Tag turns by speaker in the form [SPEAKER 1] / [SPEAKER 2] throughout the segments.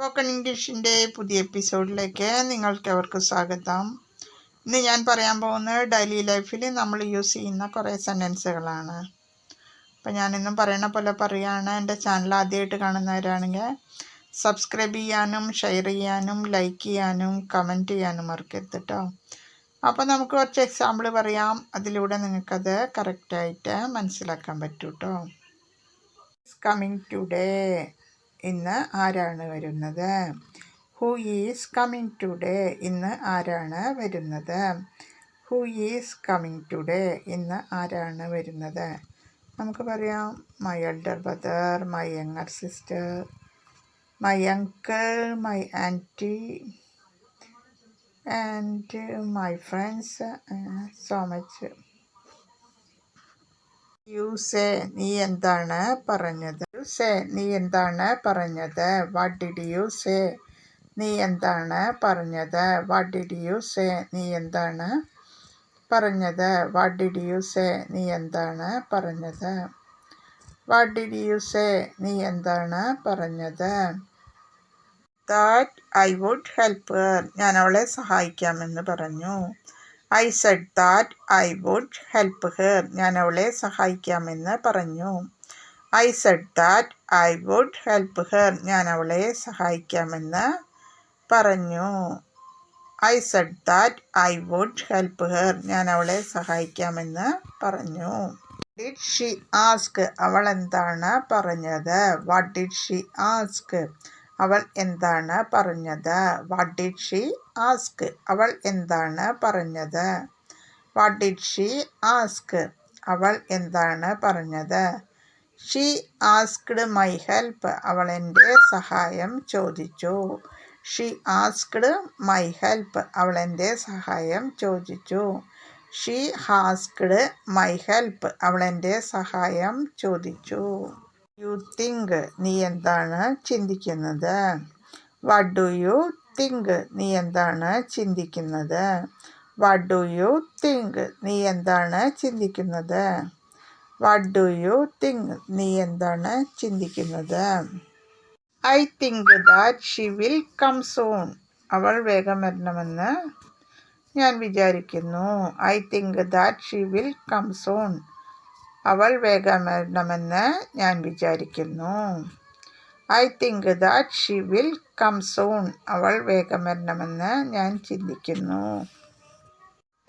[SPEAKER 1] Spoken ഇംഗ്ലീഷിന്റെ പുതിയ എപ്പിസോഡിലേക്ക് നിങ്ങൾക്ക് അവർക്ക് സ്വാഗതം. ഇന്ന് ഞാൻ പറയാൻ പോകുന്നത് ഡെയിലി ലൈഫിൽ നമ്മൾ യൂസ് ചെയ്യുന്ന കുറേ സെന്റൻസുകളാണ് അപ്പം ഞാനിന്നും പറയണ പോലെ പറയുകയാണ് എന്റെ ചാനൽ ആദ്യമായിട്ട് കാണുന്നവരാണെങ്കിൽ സബ്സ്ക്രൈബ് ചെയ്യാനും ഷെയർ ചെയ്യാനും ലൈക്ക് ചെയ്യാനും കമന്റ് ചെയ്യാനും മറക്കരുത് കേട്ടോ അപ്പോൾ നമുക്ക് കുറച്ച് എക്സാമ്പിൾ പറയാം. അതിലൂടെ നിങ്ങൾക്കത് കറക്റ്റായിട്ട് മനസ്സിലാക്കാൻ പറ്റൂട്ടോ കമ്മിങ് ടുഡേ ഇന്ന് ആരാണ് വരുന്നത്? ഹൂ ഈസ് കമ്മിങ് ടുഡേ ഇന്ന് ആരാണ് വരുന്നത്? ഹൂ ഈസ് കമ്മിങ് ടുഡേ ഇന്ന് ആരാണ് വരുന്നത്? നമുക്ക് പറയാം. My elder brother my younger sister my uncle my aunty and my friends so much യൂസേ നീ എന്താണ് പറഞ്ഞത്? യൂസേ നീ എന്താണ് പറഞ്ഞത്? വാട്ട് ഡിഡ് യു സേ നീ എന്താണ് പറഞ്ഞത്? വാട്ട് ഡിഡ് യു സേ നീ എന്താണ് പറഞ്ഞത്? വാട്ട് ഡിഡ് യു സേ നീ എന്താണ് പറഞ്ഞത്? വാട്ട് ഡിഡ് യു സേ നീ എന്താണ് പറഞ്ഞത്? ദാറ്റ് ഐ വുഡ് ഹെൽപ്പ് ഞാൻ അവളെ സഹായിക്കാമെന്ന് പറഞ്ഞു. I said that I would help her ഞാൻ അവളെ സഹായിക്കാമെന്ന് പറഞ്ഞു. I said that I would help her ഞാൻ അവളെ സഹായിക്കാമെന്ന് പറഞ്ഞു. I said that I would help her ഞാൻ അവളെ സഹായിക്കാമെന്ന് പറഞ്ഞു. ഡിഡ് ഷി ആസ്ക് അവൾ എന്താണ് പറഞ്ഞത്? വാട്ട് ഡിഡ് ഷി ആസ്ക് അവൾ എന്താണ് പറഞ്ഞത്? വാട്ട് ഡിഡ് ഷി ആസ്ക് അവൾ എന്താണ് പറഞ്ഞത്? വാട്ട് ഡിഡ് ഷി ആസ്ക് അവൾ എന്താണ് പറഞ്ഞത്? ഷീ ആസ്ക്ഡ് മൈ ഹെൽപ്പ് അവൾ എന്റെ സഹായം ചോദിച്ചു. ഷീ ആസ്ക്ഡ് മൈ ഹെൽപ്പ് അവൾ എന്റെ സഹായം ചോദിച്ചു. ഷീ ഹാസ്ക്ഡ് മൈ ഹെൽപ്പ് അവൾ എന്റെ സഹായം ചോദിച്ചു. യു തിങ്ക് നീ എന്താണ് ചിന്തിക്കുന്നത്? വാട്ട് ഡു യു തിങ്ക് നീ എന്താണ് ചിന്തിക്കുന്നത്? വാട്ട് ഡു യു തിങ്ക് നീ എന്താണ് ചിന്തിക്കുന്നത്? വാട്ട് ഡു യു തിങ്ക് നീ എന്താണ് ചിന്തിക്കുന്നത്? I think that she will come soon അവൾ വേഗം വരണമെന്ന് ഞാൻ വിചാരിക്കുന്നു. I think that she will come soon അവൾ വേഗം വരണമെന്ന് ഞാൻ വിചാരിക്കുന്നു. I think that she will come soon അവൾ വേഗം വരണമെന്ന് ഞാൻ ചിന്തിക്കുന്നു.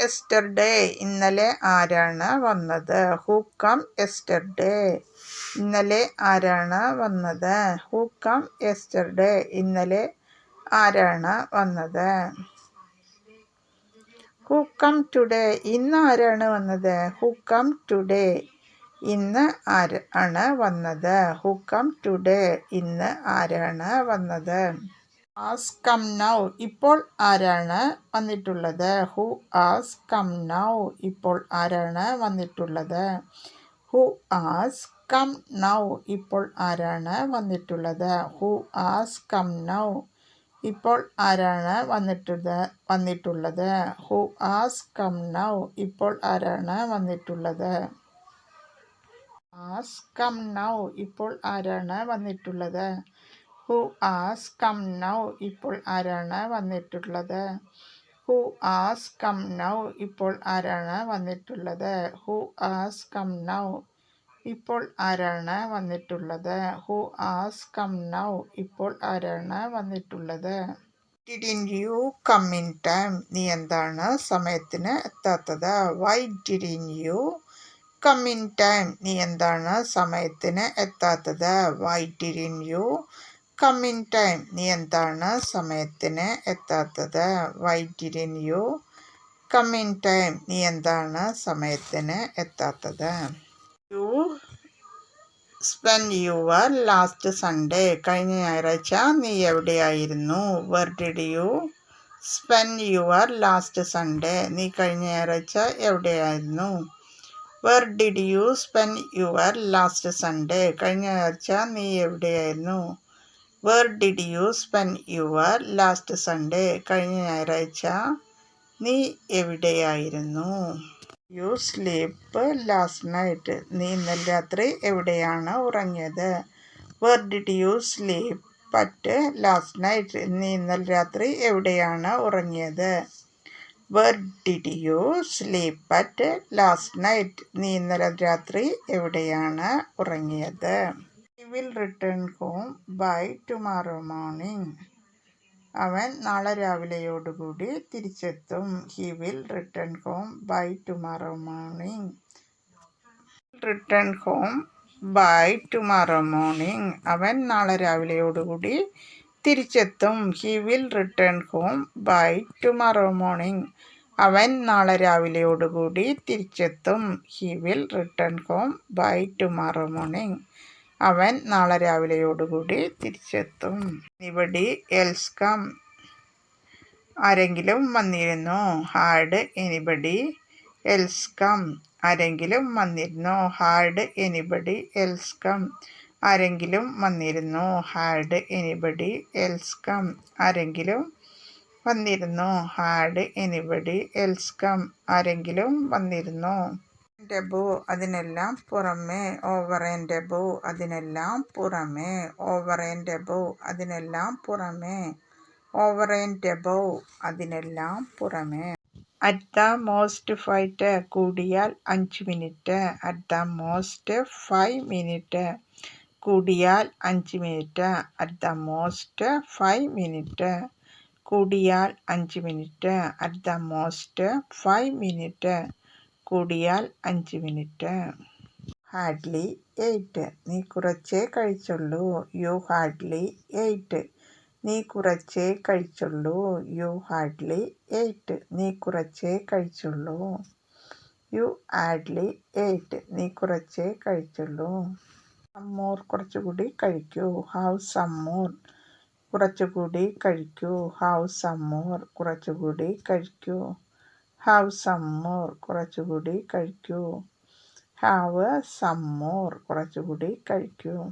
[SPEAKER 1] എസ്റ്റർഡേ ഇന്നലെ ആരാണ് വന്നത്? ഹൂ കം എസ്റ്റർഡേ ഇന്നലെ ആരാണ് വന്നത്? ഹൂ കം എസ്റ്റർഡേ ഇന്നലെ ആരാണ് വന്നത്? ഹൂ കം ടുഡേ ഇന്ന് ആരാണ് വന്നത്? ഹൂ കം ടുഡേ ഇന്ന് ആരാണ് വന്നത്? ഹൂ കം ടുഡേ ഇന്ന് ആരാണ് വന്നത്? ആസ് കം നൗ ഇപ്പോൾ ആരാണ് വന്നിട്ടുള്ളത്? ഹു ആസ് കം നൗ ഇപ്പോൾ ആരാണ് വന്നിട്ടുള്ളത്? ഹു ആസ് കം നൗ ഇപ്പോൾ ആരാണ് വന്നിട്ടുള്ളത്? ഹു ആസ് കം നൗ ഇപ്പോൾ ആരാണ് വന്നിട്ടുള്ളത് വന്നിട്ടുള്ളത്? ഹു ആസ് കം നൗ ഇപ്പോൾ ആരാണ് വന്നിട്ടുള്ളത്? ആസ് കം നൗ ഇപ്പോൾ ആരാണ് വന്നിട്ടുള്ളത്? ഹു ആസ് കം നൗ ഇപ്പോൾ ആരാണ് വന്നിട്ടുള്ളത്? ഹു ആസ് കം നൗ ഇപ്പോൾ ആരാണ് വന്നിട്ടുള്ളത്? ഹു ആസ് കം നൗ ഇപ്പോൾ ആരാണ് വന്നിട്ടുള്ളത്? ഹു ആസ് കം നൗ ഇപ്പോൾ ആരാണ് വന്നിട്ടുള്ളത്? Didn't you come in time നീ എന്താണ് സമയത്തിന് എത്താത്തത്? Why didn't you come in time നീ എന്താണ് സമയത്തിന് എത്താത്തത്? Why didn't you come in time നീ എന്താണ് സമയത്തിന് എത്താത്തത്? Why didn't you come in time നീ എന്താണ് സമയത്തിന് എത്താത്തത്? You spend your last Sunday കഴിഞ്ഞ ഞായറാഴ്ച നീ എവിടെയായിരുന്നു? Where did you spend your last Sunday നീ കഴിഞ്ഞ ഞായറാഴ്ച എവിടെയായിരുന്നു? Where did you spend your last Sunday കഴിഞ്ഞ ഞായറാഴ്ച നീ എവിടെയായിരുന്നു? Where did you spend your last Sunday കഴിഞ്ഞ ഞായറാഴ്ച നീ എവിടെയായിരുന്നു? യു സ്ലീപ്പ് ലാസ്റ്റ് നൈറ്റ് നീ ഇന്നലെ രാത്രി എവിടെയാണ് ഉറങ്ങിയത്? Where did you sleep at last night നീ ഇന്നലെ രാത്രി എവിടെയാണ് ഉറങ്ങിയത്? Where did you sleep at last night നീ ഇന്നലെ രാത്രി എവിടെയാണ് ഉറങ്ങിയത്? Will return home by tomorrow morning അവൻ നാളെ രാവിലെയോടുകൂടി തിരിച്ചെത്തും. He will return home by tomorrow morning return home by tomorrow morning അവൻ നാളെ രാവിലെയോടുകൂടി തിരിച്ചെത്തും. He will return home by tomorrow morning അവൻ നാളെ രാവിലെയോടുകൂടി തിരിച്ചെത്തും. He will return home by tomorrow morning അവൻ നാളെ രാവിലെയോടുകൂടി തിരിച്ചെത്തും. ഇവിടെ എൽസ്കം ആരെങ്കിലും വന്നിരുന്നു? ഹാർഡ് എനിബഡി എൽസ്കം ആരെങ്കിലും വന്നിരുന്നു? ഹാർഡ് എനിബഡി എൽസ്കം ആരെങ്കിലും വന്നിരുന്നു? ഹാർഡ് എനിബഡി എൽസ്കം ആരെങ്കിലും വന്നിരുന്നു? ഹാർഡ് എനിബഡി എൽസ്കം ആരെങ്കിലും വന്നിരുന്നു? ഡെബു അതിനെല്ലാം പുറമേ ഓവർ ആൻഡ് ഡെബു അതിനെല്ലാം പുറമേ ഓവർ ആൻഡ് ഡെബു അതിനെല്ലാം പുറമേ ഓവർ ആൻഡ് ഡെബു അതിനെല്ലാം പുറമേ. അറ്റ് ദ മോസ്റ്റ് ഫൈറ്റ് കൂടിയാൽ അഞ്ച് minute at the most five minute കൂടിയാൽ അഞ്ച് minute at the most five minute കൂടിയാൽ അഞ്ച് minute at the most five minute കൂടിയാൽ അഞ്ച് മിനിറ്റ്. Hardly ate. നീ കുറച്ചേ കഴിച്ചുള്ളൂ. You hardly ate. നീ കുറച്ചേ കഴിച്ചുള്ളൂ. You hardly ate. നീ കുറച്ചേ കഴിച്ചുള്ളൂ. You hardly ate. നീ കുറച്ചേ കഴിച്ചുള്ളൂ. സമ്മോർ കുറച്ചുകൂടി കഴിക്കൂ. ഹാവ് സമ്മോർ കുറച്ചുകൂടി കഴിക്കൂ. ഹാവ് സമ്മോർ കുറച്ചുകൂടി കഴിക്കൂ. ഹാവ് സമ്മോർ കുറച്ചുകൂടി കഴിക്കൂ. ഹാവ് സമ്മോർ കുറച്ചുകൂടി കഴിക്കൂ.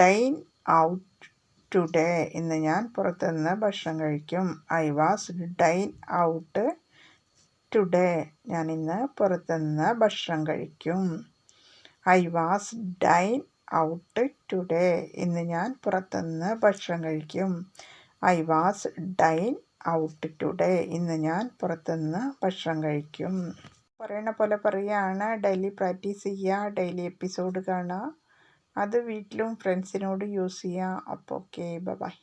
[SPEAKER 1] ഡൈൻ ഔട്ട് ടുഡേ ഇന്ന് ഞാൻ പുറത്തുനിന്ന് ഭക്ഷണം കഴിക്കും. I was dine out today ഞാൻ ഇന്ന് പുറത്തുനിന്ന് ഭക്ഷണം കഴിക്കും. I was dine out today ഇന്ന് ഞാൻ പുറത്തുനിന്ന് ഭക്ഷണം കഴിക്കും. I was dine out today ഇന്ന് ഞാൻ പുറത്തുനിന്ന് ഭക്ഷണം കഴിക്കും. പറയണ പോലെ പറയുകയാണ് ഡെയിലി പ്രാക്ടീസ് ചെയ്യുക ഡെയിലി എപ്പിസോഡ് കാണുക അത് വീട്ടിലും ഫ്രണ്ട്സിനോട് യൂസ് ചെയ്യുക അപ്പോൾ ഓക്കെ ബൈ.